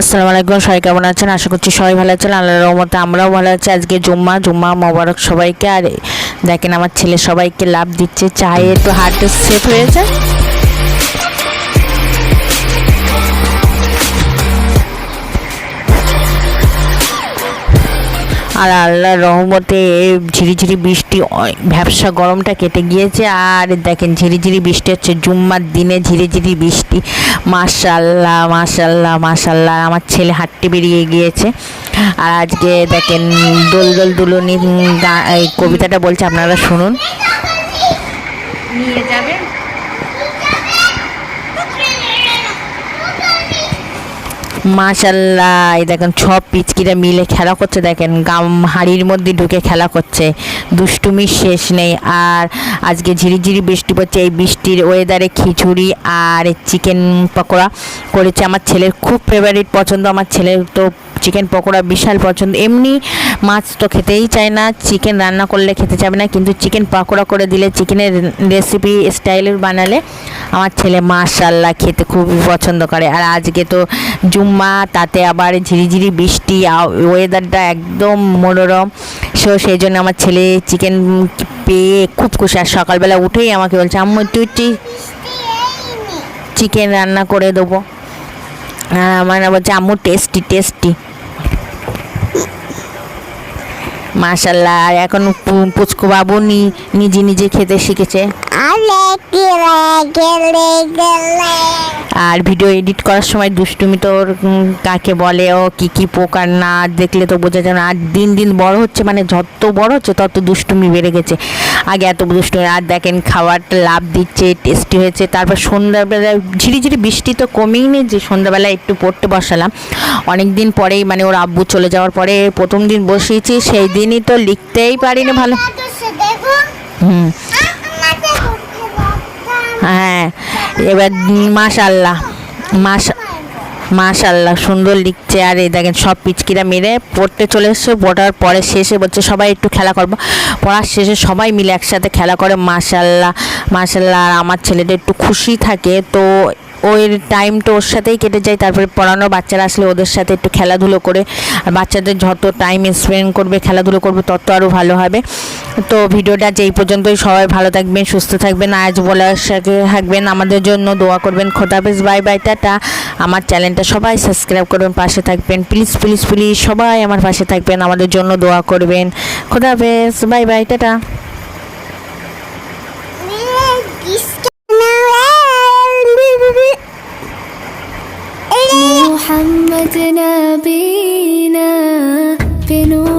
আসসালামু আলাইকুম, সবাই কেমন আছেন? আশা করছি সবাই ভালো আছেন, আল্লাহর রহমতে আমরাও ভালো আছি। আজকে জুম্মা জুম্মা মোবারক সবাইকে। আর দেখেন আমার ছেলে সবাইকে লাভ দিচ্ছে, চায়ে একটু হার্ট সেট হয়েছে। আর আল্লাহর রহমতে ঝিরিঝিরি বৃষ্টি ভ্যাবসা গরমটা কেটে গিয়েছে। আর দেখেন ঝিরিঝিরি বৃষ্টি হচ্ছে, জুম্মার দিনে ঝিরিঝিরি বৃষ্টি। মাশাল্লাহ মাশাল্লাহ মাশাল্লাহ আমার ছেলে হাঁটতে বেরিয়ে গিয়েছে। আর আজকে দেখেন দোল দোল দুলনি এই কবিতাটা বলছে, আপনারা শুনুন। নিয়ে যাবে মাশাল্লাহ, এই দেখেন সব পিচকিরা মিলে খেলা করছে, দেখেন গাম হাড়ির মধ্যে ঢুকে খেলা করছে। দুষ্টুমি শেষ নেই। আর আজকে ঝিরিঝিরি বৃষ্টি পড়ছে, এই বৃষ্টির ওয়েদারে খিচুড়ি আর চিকেন পকোড়া করেছে আমার ছেলের খুব ফেভারিট পছন্দ। আমার ছেলের তো চিকেন পকোড়া বিশাল পছন্দ। এমনি মাছ তো খেতেই চায় না চিকেন রান্না করলে খেতে চাবে না, কিন্তু চিকেন পকোড়া করে দিলে চিকেনের রেসিপি স্টাইলের বানালে আমার ছেলে মাশাল্লাহ খেতে খুবই পছন্দ করে। আর আজকে তো জুম্মা, তাতে আবার ঝিরিঝিরি বৃষ্টি ওয়েদারটা একদম মনোরম। সো সেই জন্য আমার ছেলে চিকেন পেয়ে খুব খুশি। আর সকালবেলা উঠেই আমাকে বলছে, আম্মু, তুই চিকেন রান্না করে দেবো? আর আমার বলছে, আম্মু টেস্টি টেস্টি মাশাল্লাহ আর এখন পুচকু বাবু নিজে নিজে খেতে শিখেছে। আর ভিডিও এডিট করার সময় দুষ্টুমি তো ওর কাকে বলে ও কি কি পোকার না দেখলে তো বোঝা যায় না। আর দিন দিন বড় হচ্ছে মানে যত বড় হচ্ছে তত দুষ্টুমি বেড়ে গেছে। আগে এত দুষ্টুমি আর দেখেন খাবারটা লাভ দিচ্ছে টেস্টি হয়েছে। তারপর সন্ধ্যাবেলায় ঝিরিঝিরি বৃষ্টি তো কমেই নেই যে সন্ধ্যাবেলায় একটু পড়তে বসালাম। অনেক দিন পরেই মানে ওর আব্বু চলে যাওয়ার পরে প্রথম দিন বসিয়েছি সেই দিনই তো লিখতেই পারিনি ভালো। হুম। এবার মাশাল্লাহ মাশা মাশাল্লাহ সুন্দর লিখছে। আর এই দেখেন সব পিচকিরা মেরে পড়তে চলে এসছে, পড়ার পরে শেষে বলছে সবাই একটু খেলা করব। পড়ার শেষে সবাই মিলে একসাথে খেলা করে মাশাল্লাহ মাশাল্লাহ আর আমার ছেলেটা একটু খুশি থাকে, তো ওই টাইমটা ওর সাথেই কেটে যায়। তারপরে পড়ানো বাচ্চারা আসলে ওদের সাথে একটু খেলাধুলো করে, আর বাচ্চাদের যত টাইম স্পেন্ড করবে, খেলাধুলো করবে, তত আরও ভালো হবে। তো ভিডিওটা যেই পর্যন্তই, সবাই ভালো থাকবেন, সুস্থ থাকবেন আজ বলে থাকবেন আমাদের জন্য দোয়া করবেন। খোদাবেজ বাই বাই, টাটা। আমার চ্যানেলটা সবাই সাবস্ক্রাইব করবেন, পাশে থাকবেন। প্লিজ প্লিজ প্লিজ, সবাই আমার পাশে থাকবেন, আমাদের জন্য দোয়া করবেন। খোদাবেজ বাই বাই, টাটা। محمد نبينا بنور